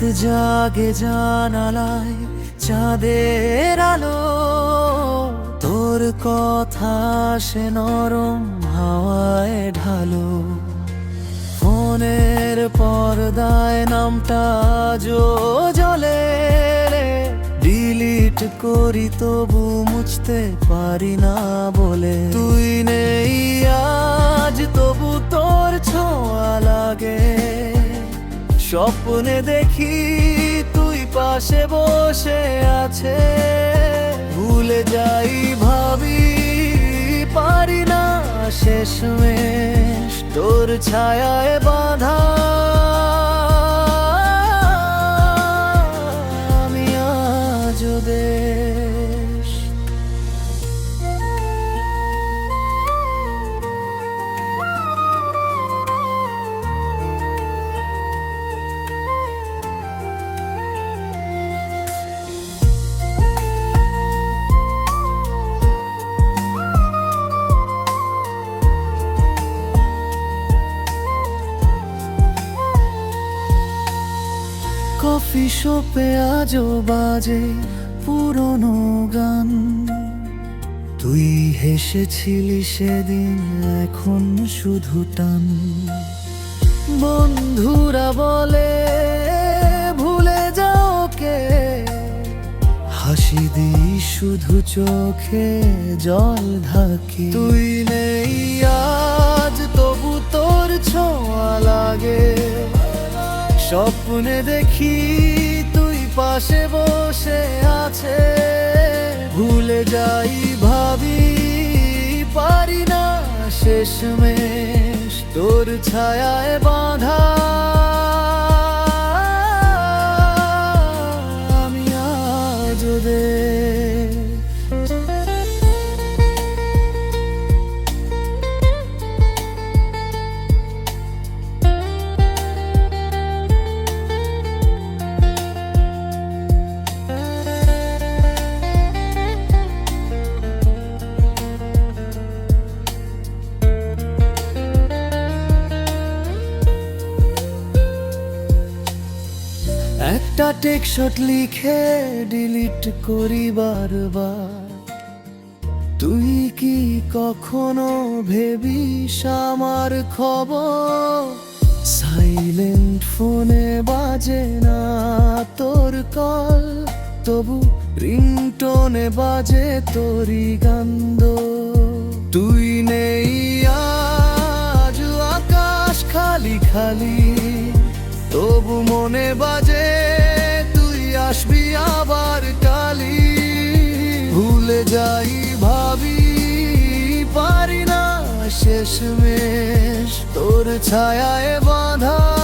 জাগে জানালায় চাঁদের আলো। তোর কথা সে নরম হাওয়ায় ঢালো। ফোনের পর্দায় নামটা জো জলে ডিলিট করি তবু মুছতে পারি না বলে। তুই নেই আজ, তবু তোর স্বপ্নে দেখি তুই পাশে বসে আছে। ভুলে যাই ভাবি, পারি না শেষমেশ। তোর ছায়ায় বাঁধা কফি শপে আজও বাজে পুরনো গান। তুই হেসেছিলি সেদিন, এখন শুধু টান। বন্ধুরা বলে, ভুলে যাও কে হাসি দিই শুধু চোখে জল ঢাকি। তুই নেই স্বপ্নে দেখি তুই পাশে বসে আছে। ভুলে যাই, ভাবি, পারি না শেষ শেষমেশ। তোর ছায়ায় বাঁধা একটা টেকশট লিখে ডিলিট করি বারবার। তুই কি কখনো ভেবিস আমার খবর? সাইলেন্ট ফোনে বাজে না তোর কল? তবু রিংটোনে বাজে তোরই গান্দ তুই নেই আজ আকাশ খালি খালি, তবু মনে বাজে শেষমেশ তোর ছায়ায় বাঁধা